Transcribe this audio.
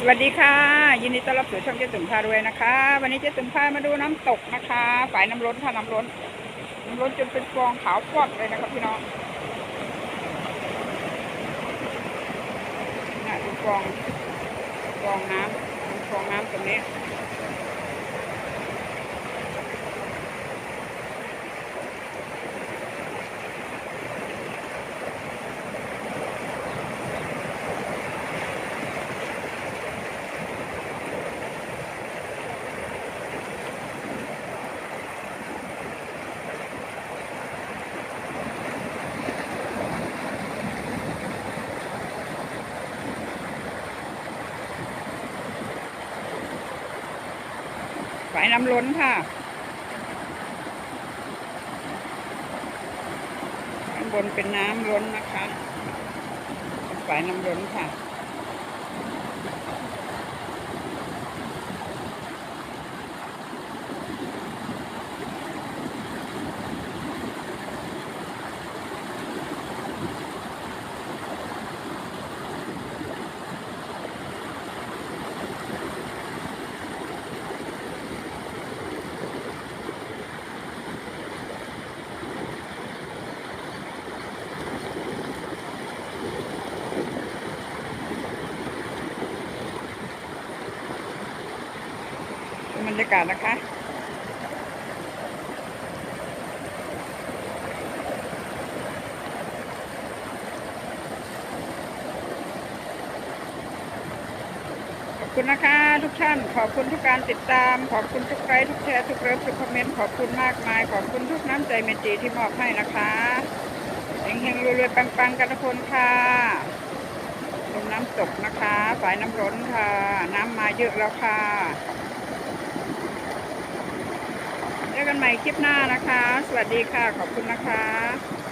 สวัสดีค่ะ ยินดีต้อนรับสู่ช่องเจ๊ตุ่มพาด้วยนะคะ วันนี้เจ๊ตุ่มพามาดูน้ำตกนะคะฝ่ายน้ำล้นค่ะน้ำล้นน้ำล้นจนเป็นฟองขาวฟอดเลยนะครับพี่น้องน่ะดูฟองฟองน้ำฟองน้ำตรงนี้ ฝ่ายน้ำล้นค่ะข้างบนเป็นน้ำล้นนะคะฝ่ายน้ำล้นค่ะ บรรยากาศนะคะขอบคุณนะคะทุกท่านขอบคุณทุกการติดตาม ขอบคุณทุกไลค์ทุกแชร์ทุกเลิฟทุกคอมเมนต์ขอบคุณมากมาย ขอบคุณทุกน้ำใจเมตตาที่มอบให้นะคะเฮงๆรวยๆปังๆกันทุกคนค่ะลงน้ำตกนะคะฝายน้ำร้นค่ะ น้ำมาเยอะแล้วค่ะ เจอกันใหม่คลิปหน้านะคะ สวัสดีค่ะ ขอบคุณนะคะ